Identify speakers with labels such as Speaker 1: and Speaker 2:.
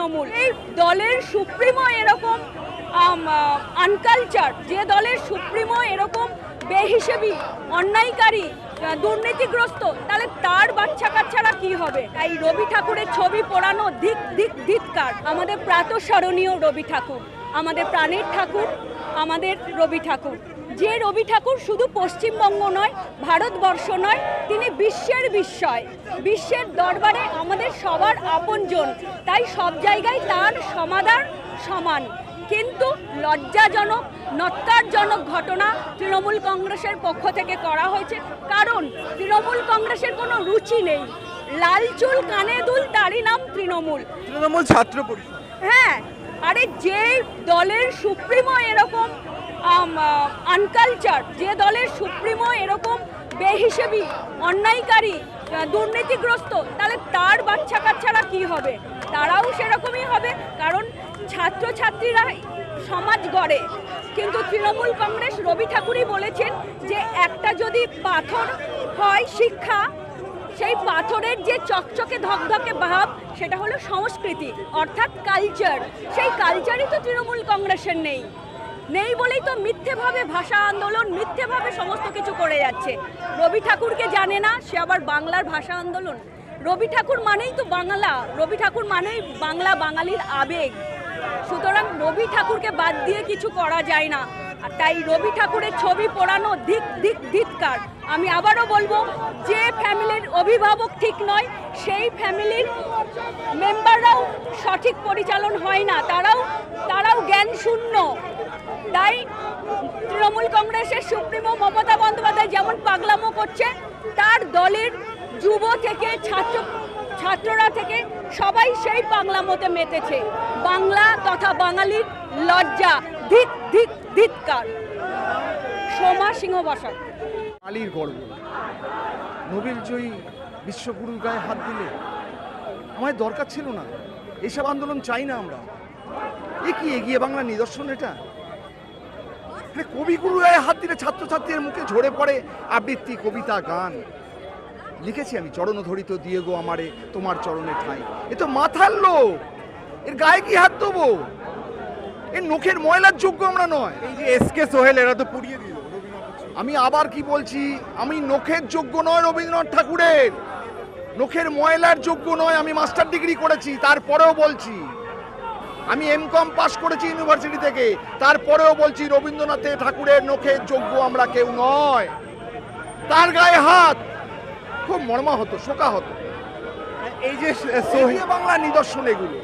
Speaker 1: তৃণমূল। এই দলের সুপ্রিমো এরকম আনকালচার যে দলের সুপ্রিমো এরকম বেহিসেবি, অন্যায়কারী দুর্নীতিগ্রস্ত, তাহলে তার বাচ্চা কাচ্চারা কি হবে? তাই রবি ঠাকুরের ছবি পোড়ানো ধিক ধিক ধিক্কার আমাদের প্রাতঃস্মরণীয় রবি ঠাকুর, আমাদের প্রাণের ঠাকুর, আমাদের রবি ঠাকুর। যে রবি ঠাকুর শুধু পশ্চিমবঙ্গ নয় ভারতবর্ষ নয় তিনি বিশ্বের বিস্ময়। বিশ্বের দরবারে আমাদের সবার আপনজন। তাই সব জায়গায় তার সমাধান সমান। কিন্তু লজ্জাজনক নত্যারজনক ঘটনা তৃণমূল কংগ্রেসের পক্ষ থেকে করা হয়েছে। কারণ তৃণমূল কংগ্রেসের কোনো রুচি নেই। লাল চুল কানে দুল তারই নাম তৃণমূল।
Speaker 2: তৃণমূল ছাত্র পরিষদ।
Speaker 1: হ্যাঁ আরে যে দলের সুপ্রিমো এরকম আনকালচার যে দলের সুপ্রিমো এরকম বেহিসেবি, অন্যায়কারী দুর্নীতিগ্রস্ত, তাহলে তার বাচ্চা কাচ্চারা কি হবে? তারাও সেরকমই হবে, কারণ ছাত্রছাত্রীরা সমাজ গড়ে। কিন্তু তৃণমূল কংগ্রেস রবি ঠাকুরই বলেছেন যে একটা যদি পাথর হয় শিক্ষা, সেই পাথরের যে চকচকে ধকধকে ভাব, সেটা হলো সংস্কৃতি, অর্থাৎ কালচার সেই কালচারই তো তৃণমূল কংগ্রেসের নেই। নেই বলেই তো মিথ্যেভাবে ভাষা আন্দোলন, মিথ্যেভাবে সমস্ত কিছু করে যাচ্ছে। রবি ঠাকুরকে জানে না, সে আবার বাংলার ভাষা আন্দোলন। রবি ঠাকুর মানেই তো বাংলা, রবি ঠাকুর মানেই বাংলা বাঙালির আবেগ। সুতরাং রবি ঠাকুরকে বাদ দিয়ে কিছু করা যায় না। আর তাই রবি ঠাকুরের ছবি পোড়ানো দিক দিক ধিক্কার আমি আবারও বলব, যে ফ্যামিলির অভিভাবক ঠিক নয়, সেই ফ্যামিলির মেম্বাররাও সঠিক পরিচালন হয় না। তারাও শূন্য। তাই তৃণমূল কংগ্রেসের সুপ্রিমো মমতা বন্দ্যোপাধ্যায় যেমন পাগলামো করছে, তার দলের যুব থেকে, ছাত্র, ছাত্ররা থেকে সবাই সেই বাংলামতে মেতেছে। বাংলা তথা বাঙালির লজ্জা, ধিক ধিক ধিক্কার সোমা সিংহ বসাক।
Speaker 2: আলীর গর্ব। নোবেল জয়ী বিশ্বগুরুর গায়ে হাত দিলে আমায় দরকার ছিল না। এসব আন্দোলন চাই না আমরা। এ কি এগিয়ে বাংলা নিদর্শন এটা। আরে কবিগুরু গায়ে হাত দিলে ছাত্রছাত্রীর মুখে ঝরে পড়ে আবৃত্তি কবিতা গান। লিখেছি আমি চরণ ধরিত দিয়ে গো আমারে তোমার চরণে ঠাই। এ তো মাথার লোক এর গায়ে কি হাত দেবো? এর নখের ময়লার যোগ্য আমরা নয়।
Speaker 3: এই যে এস কে সোহেল এরা তো পুড়িয়ে দিল।
Speaker 2: আমি আবার কি বলছি আমি নখের যোগ্য নয় রবীন্দ্রনাথ ঠাকুরের। নখের ময়লার যোগ্য নয় আমি মাস্টার ডিগ্রি করেছি তারপরেও বলছি। আমি এম কম পাশ করেছি ইউনিভার্সিটি থেকে। তারপরেও বলছি রবীন্দ্রনাথে ঠাকুরের নখে যোগ্য আমরা কেউ নয়। তার গায়ে হাত। খুব মর্মাহত শোকা হতো
Speaker 3: এই যে
Speaker 2: বাংলা নিদর্শন এগুলো।